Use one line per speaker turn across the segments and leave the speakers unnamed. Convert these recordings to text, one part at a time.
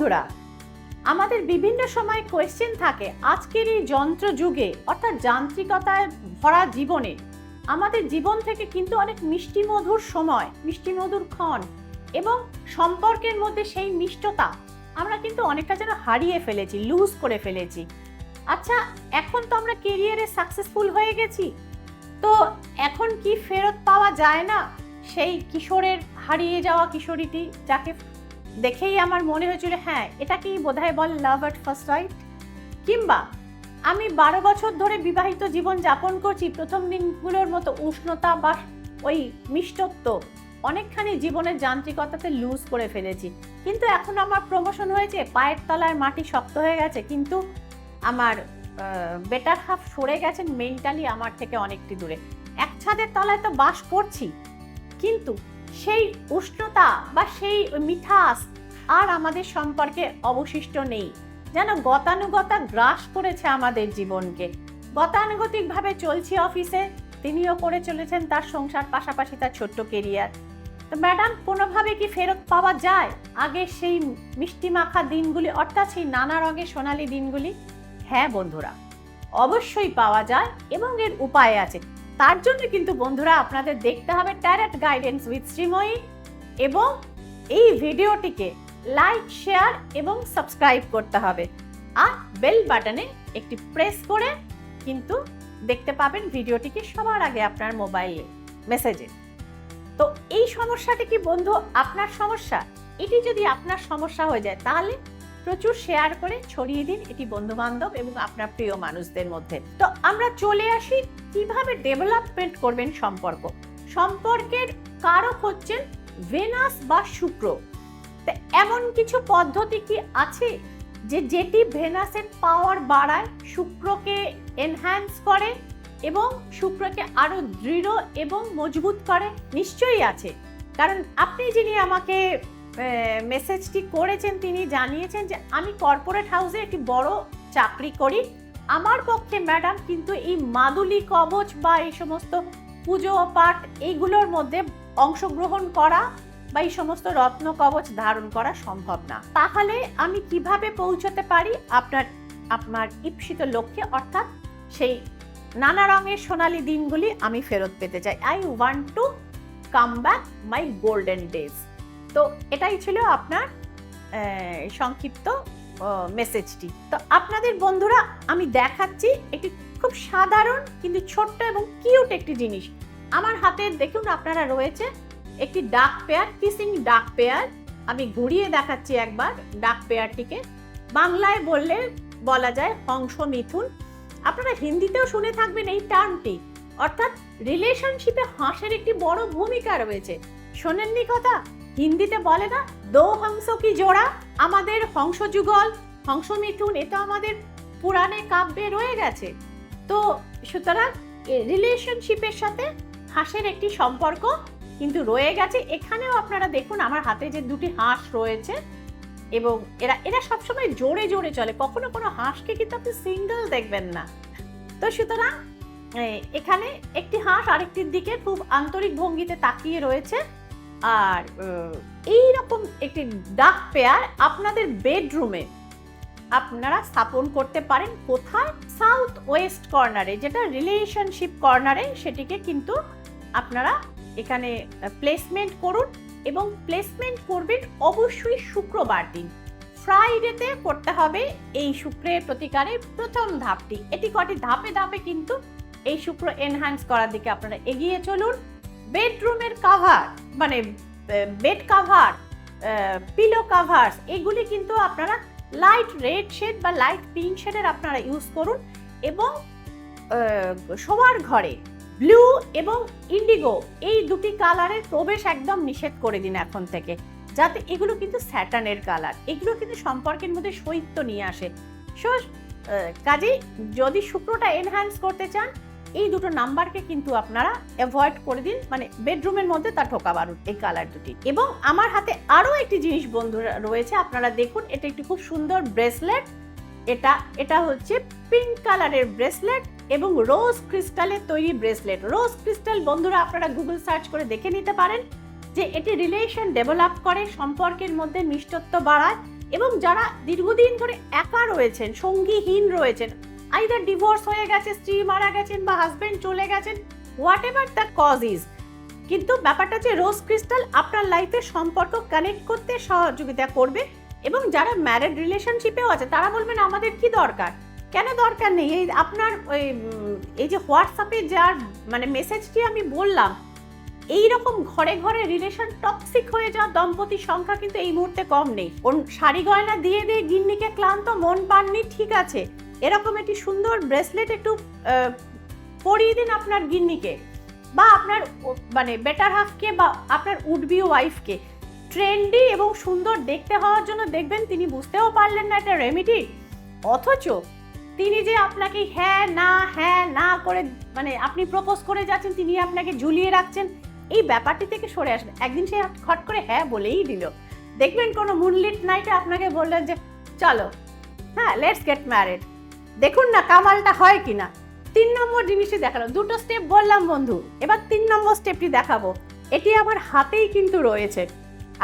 বন্ধুরা, আমাদের বিভিন্ন সময় কোয়েশ্চেন থাকে, আজকের এই যন্ত্র যুগে, অর্থাৎ যান্ত্রিকতায় ভরা জীবনে, আমাদের জীবন থেকে কিন্তু অনেক মিষ্টি মধুর সময়, মিষ্টি মধুর ক্ষণ এবং সম্পর্কের মধ্যে সেই মিষ্টতা আমরা কিন্তু অনেকটা যেন হারিয়ে ফেলেছি লুজ করে ফেলেছি। আচ্ছা এখন তো আমরা কেরিয়ারে সাকসেসফুল হয়ে গেছি, তো এখন কি ফেরত পাওয়া যায় না? সেই কিশোরের হারিয়ে যাওয়া কিশোরীটি, যাকে দেখেই আমার মনে হয়েছিল হ্যাঁ এটাকেই বোধহয় বল লাভ অ্যাট ফার্স্ট রাইট কিংবা আমি বারো বছর ধরে বিবাহিত জীবন যাপন করছি, প্রথম দিনগুলোর মতো উষ্ণতা বা ওই মিষ্টত্ব অনেকখানি জীবনের যান্ত্রিকতাতে লুজ করে ফেলেছি। কিন্তু এখন আমার প্রমোশন হয়েছে, পায়ের তলায় মাটি শক্ত হয়ে গেছে, কিন্তু আমার বেটার হাফ সরে গেছেন মেন্টালি আমার থেকে অনেকটি দূরে। এক ছাদের তলায় তো বাস করছি, কিন্তু সেই উষ্ণতা বা সেই মিঠাস আর আমাদের সম্পর্কে অবশিষ্ট নেই। যেন গতানুগতা গ্রাস করেছে আমাদের জীবনকে। গতানুগতিকভাবে চলছি অফিসে, তিনিও করে চলেছেন তার সংসার পাশাপাশি তার ছোট্ট কেরিয়ার। তো ম্যাডাম, কোনোভাবে কি ফেরত পাওয়া যায়? আগে সেই মিষ্টি মাখা দিনগুলি, অর্থাৎ সেই নানা রঙের সোনালি দিনগুলি? হ্যাঁ বন্ধুরা, অবশ্যই পাওয়া যায় এবং এর উপায় আছে। তার জন্য কিন্তু বন্ধুরা আপনাদের দেখতে হবে ট্যারেট গাইডেন্স উইথ শ্রীময়ী এবং এই ভিডিওটিকে লাইক শেয়ার এবং সাবস্ক্রাইব করতে হবে। আর বেল বাটনে একটি প্রেস করে কিন্তু দেখতে পাবেন ভিডিওটিকে সবার আগে আপনার মোবাইলে মেসেজে তো এই সমস্যাটি কি বন্ধু আপনার সমস্যা? এটি যদি আপনার সমস্যা হয়ে যায় তাহলে প্রচুর শেয়ার করে ছড়িয়ে দিন এটি বন্ধু বান্ধব এবং আপনার প্রিয় মানুষদের মধ্যে। তো আমরা চলে আসি, কীভাবে ডেভেলপমেন্ট করবেন সম্পর্ক? সম্পর্কের কারক হচ্ছেন ভেনাস বা শুক্র। এমন কিছু পদ্ধতি কি আছে যে যেটি ভেনাসের পাওয়ার বাড়ায়, শুক্রকে এনহ্যান্স করে এবং শুক্রকে আরও দৃঢ় এবং মজবুত করে? নিশ্চয়ই আছে। কারণ আপনি যিনি আমাকে মেসেজটি করেছেন তিনি, জানিয়েছেন যে, আমি কর্পোরেট হাউসে একটি বড় চাকরি করি। আমার পক্ষে ম্যাডাম কিন্তু এই মাদুলি, কবচ বা এই সমস্ত পুজো, পাঠ এইগুলোর মধ্যে অংশগ্রহণ করা বা এই সমস্ত রত্ন, কবচ ধারণ করা সম্ভব না। তাহলে আমি কীভাবে পৌঁছতে পারি আপনার আপনার ঈপ্সিত লক্ষ্যে? অর্থাৎ সেই নানা রঙের সোনালি দিনগুলি আমি ফেরত পেতে চাই। I want to come back my golden days তো এটাই ছিল আপনার সংক্ষিপ্ত মেসেজটি তো আপনাদের বন্ধুরা, আমি দেখাচ্ছি একটি খুব সাধারণ কিন্তু ছোট্ট এবং কিউট একটি জিনিস। আমার হাতে দেখুন আপনারা রয়েছে একটি ডাক পেয়ার কিসিং ডাক পেয়ার আমি ঘুরিয়ে দেখাচ্ছি একবার ডাক পেয়ারটিকে বাংলায় বললে বলা যায় হংস মিথুন। আপনারা হিন্দিতেও শুনে থাকবেন এই টার্মটি অর্থাৎ রিলেশনশিপে হাঁসের একটি বড় ভূমিকা রয়েছে। শোনেননি কথা? হিন্দিতে বলে না, দো হংস কি জোড়া? আমাদের হংস যুগল, হংস মিথুন, এ তো আমাদের পুরাণে কাব্যে রয়ে গেছে। তো সুতরাং রিলেশনশিপের সাথে হাঁসের একটি সম্পর্ক কিন্তু রয়ে গেছে। এখানেও আপনারা দেখুন আমার হাতে যে দুটি হাঁস রয়েছে এবং এরা এরা সবসময় জোরে জোরে চলে। কখনো কোনো হাঁসকে কিন্তু আপনি সিঙ্গেল দেখবেন না। তো সুতরাং এখানে একটি হাঁস আরেকটির দিকে খুব আন্তরিক ভঙ্গিতে তাকিয়ে রয়েছে। আর এই রকম একটি ডাক পেয়ার আপনাদের বেডরুমে আপনারা স্থাপন করতে পারেন কোথায়? সাউথ ওয়েস্ট কর্নারে যেটা রিলেশনশিপ কর্নারে সেটিকে কিন্তু আপনারা এখানে প্লেসমেন্ট করুন এবং প্লেসমেন্ট করবেন অবশ্যই শুক্রবার দিন। ফ্রাইডেতে করতে হবে এই শুক্রের প্রতিকারে প্রথম ধাপটি। এটি কটি ধাপে ধাপে কিন্তু এই শুক্র এনহ্যান্স করার দিকে আপনারা এগিয়ে চলুন। বেডরুমের কাভার মানে বেড কাভার পিলো কাভার্স এগুলি কিন্তু আপনারা লাইট রেড শেড বা লাইট পিঙ্ক শেডের আপনারা ইউজ করুন এবং শোয়ার ঘরে ব্লু এবং ইন্ডিগো এই দুটি কালারের প্রবেশ একদম নিষেধ করে দিন এখন থেকে। যাতে এগুলো কিন্তু স্যাটানের কালার এগুলো কিন্তু সম্পর্কের মধ্যে সৈত্য নিয়ে আসে। সো কাজেই যদি শুক্রটা এনহ্যান্স করতে চান এই দুটো নাম্বারকে কিন্তু আপনারা অ্যাভয়েড করে দিন মানে বেডরুমের মধ্যে তা ঢোকা বারুন এই কালার দুটি। এবং আমার হাতে আরও একটি জিনিস বন্ধুরা রয়েছে, আপনারা দেখুন, এটা একটি খুব সুন্দর ব্রেসলেট এটা এটা হচ্ছে পিঙ্ক কালারের ব্রেসলেট এবং রোজ ক্রিস্টালের তৈরি ব্রেসলেট রোজ ক্রিস্টাল বন্ধুরা, আপনারা গুগল সার্চ করে দেখে নিতে পারেন যে এটি রিলেশন ডেভেলপ করে, সম্পর্কের মধ্যে মিষ্টত্ব বাড়ায় এবং যারা দীর্ঘদিন ধরে একা রয়েছেন, সঙ্গীহীন রয়েছেন আইদার ডিভোর্স হয়ে গেছে, স্ত্রী মারা গেছেন বা হাজবেন্ড চলে গেছেন whatever the cause is কিন্তু ব্যাপারটা হচ্ছে রোজ ক্রিস্টাল আপনার লাইফের সম্পর্ক কানেক্ট করতে সহযোগিতা করবে এবং যারা ম্যারেড রিলেশনশিপেও আছে, তারা বলবেন আমাদের কি দরকার? কেন দরকার নেই? এই আপনার ওই, এই যে হোয়াটসঅ্যাপে যার মানে মেসেজটি আমি বললাম এই রকম ঘরে ঘরে রিলেশন টক্সিক হয়ে যাওয়া দম্পতির সংখ্যা কিন্তু এই মুহূর্তে কম নেই। ওর শাড়ি গয়না দিয়ে দিয়ে গিন্নিকে ক্লান্ত, মন পাননি, ঠিক আছে। এরকম একটি সুন্দর ব্রেসলেট একটু পরিয়ে দিন আপনার গিন্নিকে বা আপনার মানে বেটার হাফকে বা আপনার উডবি ওয়াইফকে ট্রেন্ডি এবং সুন্দর দেখতে হওয়ার জন্য দেখবেন তিনি বুঝতেও পারলেন না এটা রেমিডি অথচ তিনি যে আপনাকে হ্যাঁ না হ্যাঁ না করে মানে আপনি প্রপোজ করে যাচ্ছেন, তিনি আপনাকে ঝুলিয়ে রাখছেন, এই ব্যাপারটি থেকে সরে আসবেন। একদিন সে খট করে হ্যাঁ বলেই দিল। দেখবেন কোনো মুনলিট নাইটে আপনাকে বললেন যে, চলো হ্যাঁ লেটস গেট ম্যারিড দেখুন না কামালটা হয় কিনা। তিন নম্বর জিনিসটি দেখাল দুটো স্টেপ বললাম বন্ধু, এবার তিন নম্বর স্টেপটি দেখাবো। এটি আমার হাতেই কিন্তু রয়েছে।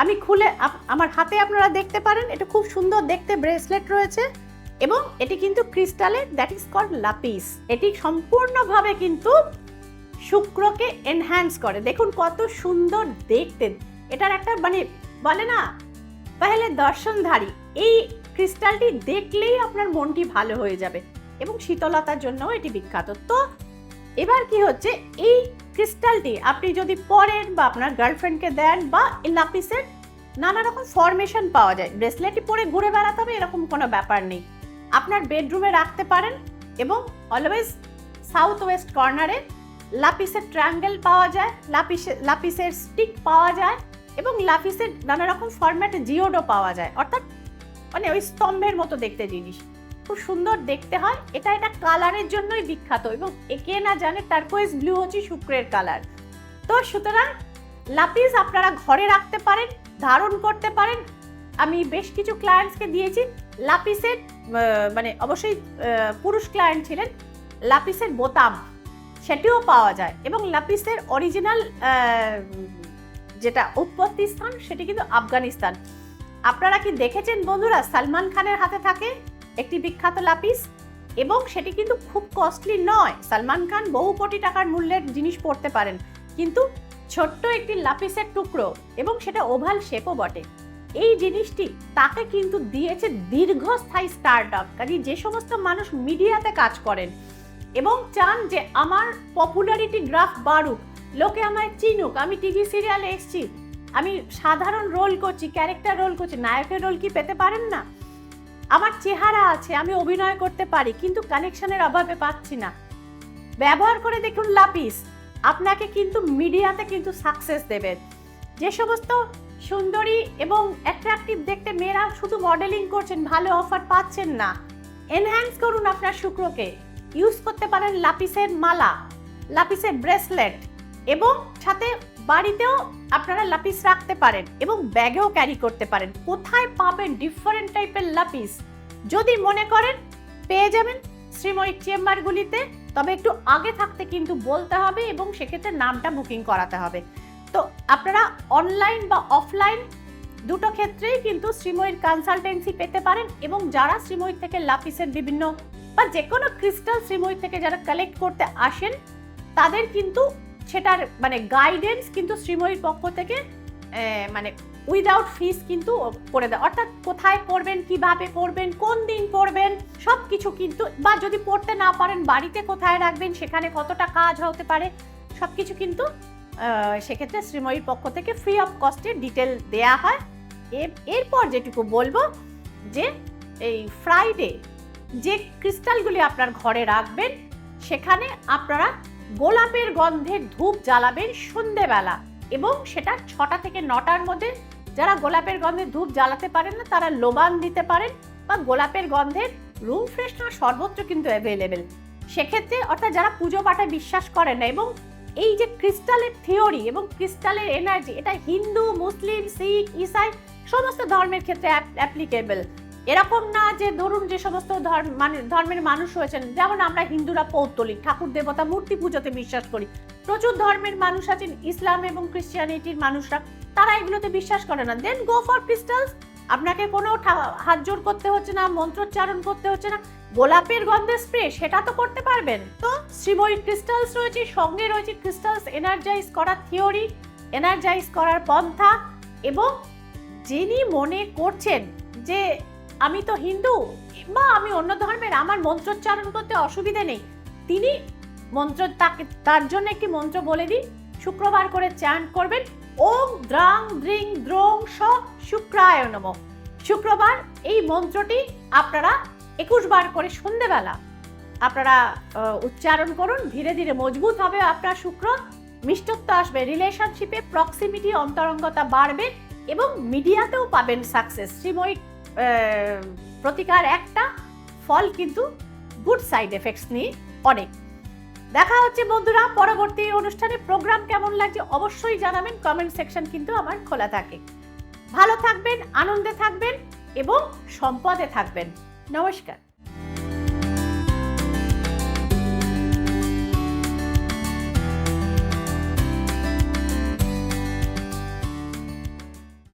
আমি খুলে আমার হাতে আপনারা দেখতে পারেন, এটা খুব সুন্দর দেখতে ব্রেসলেট রয়েছে এবং এটি কিন্তু ক্রিস্টালের দ্যাট ইজ কল লাপিস এটি সম্পূর্ণভাবে কিন্তু শুক্রকে এনহ্যান্স করে। দেখুন কত সুন্দর দেখতে। এটার একটা মানে বলে না, তাহলে দর্শনধারী, এই ক্রিস্টালটি দেখলেই আপনার মনটি ভালো হয়ে যাবে এবং শীতলতার জন্যও এটি বিখ্যাত। তো এবার কি হচ্ছে? এই ক্রিস্টালটি আপনি যদি পরেন বা আপনার গার্লফ্রেন্ডকে দেন বা লাপিসের নানা রকম ফরমেশন পাওয়া যায়। ব্রেসলেটই পরে ঘুরে বেড়াতে হবে, এরকম কোনো ব্যাপার নেই। আপনার বেডরুমে রাখতে পারেন এবং অলওয়েজ সাউথ ওয়েস্ট কর্নারে লাপিসের ট্রায়াঙ্গেল পাওয়া যায় লাপিসের লাপিসের স্টিক পাওয়া যায় এবং লাপিসের নানা রকম ফরম্যাটে জিওডো পাওয়া যায়। অর্থাৎ মানে ওই স্তম্ভের মতো দেখতে জিনিস। খুব সুন্দর দেখতে হয়। এটা এটা কালারের জন্যই বিখ্যাত এবং একে না জানে টার্কোয়েজ ব্লু হচ্ছে শুক্রের কালার। তো সুতরাং লাপিস আপনারা ঘরে রাখতে পারেন, ধারণ করতে পারেন। আমি বেশ কিছু ক্লায়েন্টসকে দিয়েছি। লাপিসের মানে অবশ্যই পুরুষ ক্লায়েন্ট ছিলেন লাপিসের বোতাম। সেটিও পাওয়া যায় এবং লাপিসের অরিজিনাল যেটা উৎপত্তি স্থান সেটি কিন্তু আফগানিস্তান। আপনারা কি দেখেছেন বন্ধুরা সালমান খানের হাতে থাকে একটি বিখ্যাত লাপিস? এবং সেটি কিন্তু খুব কস্টলি নয়। সালমান খান বহু কোটি টাকার মূল্যের জিনিস পড়তে পারেন। কিন্তু ছোট্ট একটি লাপিসের টুকরো এবং সেটা ওভাল শেপও বটে। এই জিনিসটি তাকে কিন্তু দিয়েছে দীর্ঘস্থায়ী স্টার্ট আপ কাজে যে সমস্ত মানুষ মিডিয়াতে কাজ করেন এবং চান যে আমার পপুলারিটি গ্রাফ বাড়ুক, লোকে আমায় চিনুক, আমি টিভি সিরিয়ালে এসেছি আমি সাধারণ রোল করছি ক্যারেক্টার রোল করছি, নায়কের রোল কি পেতে পারেন না? আমার চেহারা আছে, আমি অভিনয় করতে পারি, কিন্তু কানেকশনের অভাবে পাচ্ছি না। ব্যবহার করে দেখুন লাপিস, আপনাকে কিন্তু মিডিয়াতে কিন্তু সাকসেস দেবে। যে সমস্ত সুন্দরী এবং অ্যাট্রাকটিভ দেখতে মেয়েরা শুধু মডেলিং করছেন, ভালো অফার পাচ্ছেন না। এনহ্যান্স করুন আপনার শুক্রকে। ইউজ করতে পারেন লাপিসের মালা, লাপিসের ব্রেসলেট এবং সাথে বাড়িতেও আপনারা লাপিস রাখতে পারেন এবং ব্যাগেও ক্যারি করতে পারেন। কোথায় পাবেন ডিফারেন্ট টাইপের লাপিস যদি মনে করেন, পেয়ে যাবেন শ্রীময়ী চেম্বারগুলিতে, তবে একটু আগে থাকতে কিন্তু বলতে হবে এবং সেক্ষেত্রে নামটা বুকিং করাতে হবে। তো আপনারা অনলাইন বা অফলাইন দুটো ক্ষেত্রেই কিন্তু শ্রীময়ীর কনসালটেন্সি পেতে পারেন এবং যারা শ্রীময়ীর থেকে লাপিসের বিভিন্ন বা যে কোনো ক্রিস্টাল শ্রীময়ীর থেকে যারা কালেক্ট করতে আসেন, তাদের কিন্তু সেটার মানে গাইডেন্স কিন্তু শ্রীময়ীর পক্ষ থেকে মানে উইদাউট ফিস কিন্তু করে দেয়। অর্থাৎ কোথায় পড়বেন, কীভাবে পড়বেন, কোন দিন পড়বেন সব কিছু কিন্তু, বা যদি পড়তে না পারেন, বাড়িতে কোথায় রাখবেন, সেখানে কতটা কাজ হতে পারে সব কিছু কিন্তু সেক্ষেত্রে শ্রীময়ীর পক্ষ থেকে ফ্রি অফ কস্টে ডিটেল দেয়া হয়। এরপর যেটুকু বলব, যে এই ফ্রাইডে যে ক্রিস্টালগুলি আপনার ঘরে রাখবেন, সেখানে আপনারা গোলাপের গন্ধের ধূপ জ্বালাবেন সন্ধেবেলা এবং সেটা ছটা থেকে নটার মধ্যে। যারা গোলাপের গন্ধের ধূপ জ্বালাতে পারেন না, তারা লোবান দিতে পারেন বা গোলাপের গন্ধের রুম ফ্রেশনার সর্বত্র কিন্তু অ্যাভেলেবেল সেক্ষেত্রে অর্থাৎ যারা পুজো পাঠায় বিশ্বাস করেন না এবং এই যে ক্রিস্টালের থিওরি এবং ক্রিস্টালের এনার্জি এটা হিন্দু, মুসলিম, শিখ, ইসাই, সমস্ত ধর্মের ক্ষেত্রে অ্যাপ্লিকেবল এরকম না যে ধরুন যে সমস্ত মানে ধর্মের মানুষ রয়েছেন যেমন আমরা হিন্দুরা পৌত্তলিক ঠাকুর দেবতা মূর্তি পুজোতে বিশ্বাস করি। প্রচুর ধর্মের মানুষ আছেন, ইসলাম এবং ক্রিশ্চিয়ানিটির মানুষরা, তারা এগুলোতে বিশ্বাস করে না। দেন গো ফর ক্রিস্টালস আপনাকে কোনো হাত জোর করতে হচ্ছে না, মন্ত্রোচ্চারণ করতে হচ্ছে না। গোলাপের গন্ধে স্প্রে, সেটা তো করতে পারবেন। তো শ্রীময়ী ক্রিস্টালস রয়েছে, সঙ্গে রয়েছে ক্রিস্টালস এনার্জাইজ করার থিওরি এনার্জাইজ করার পন্থা, এবং যিনি মনে করছেন যে আমি তো হিন্দু, বা আমি অন্য ধর্মের, আমার মন্ত্রোচ্চারণ করতে অসুবিধে নেই। তিনি মন্ত্র, তাকে, তার জন্য একটি মন্ত্র বলে দিই শুক্রবার করে চান করবেন, ওম দ্রাং দ্রিং দ্রোং স শুক্রায় নম। শুক্রবার এই মন্ত্রটি আপনারা একুশ বার করে সন্ধেবেলা আপনারা উচ্চারণ করুন, ধীরে ধীরে মজবুত হবে আপনার শুক্র, মিষ্টত্ব আসবে রিলেশনশিপে প্রক্সিমিটি অন্তরঙ্গতা বাড়বে এবং মিডিয়াতেও পাবেন সাকসেস শ্রীময়ী প্রতিকার একটা, ফল কিন্তু গুড সাইড এফেক্টস নিয়ে অনেক। দেখা হচ্ছে বন্ধুরা, পরবর্তী অনুষ্ঠানে প্রোগ্রাম কেমন লাগছে অবশ্যই জানাবেন কমেন্ট সেকশন কিন্তু আমার খোলা থাকে। ভালো থাকবেন, আনন্দে থাকবেন এবং সম্পদে থাকবেন। নমস্কার।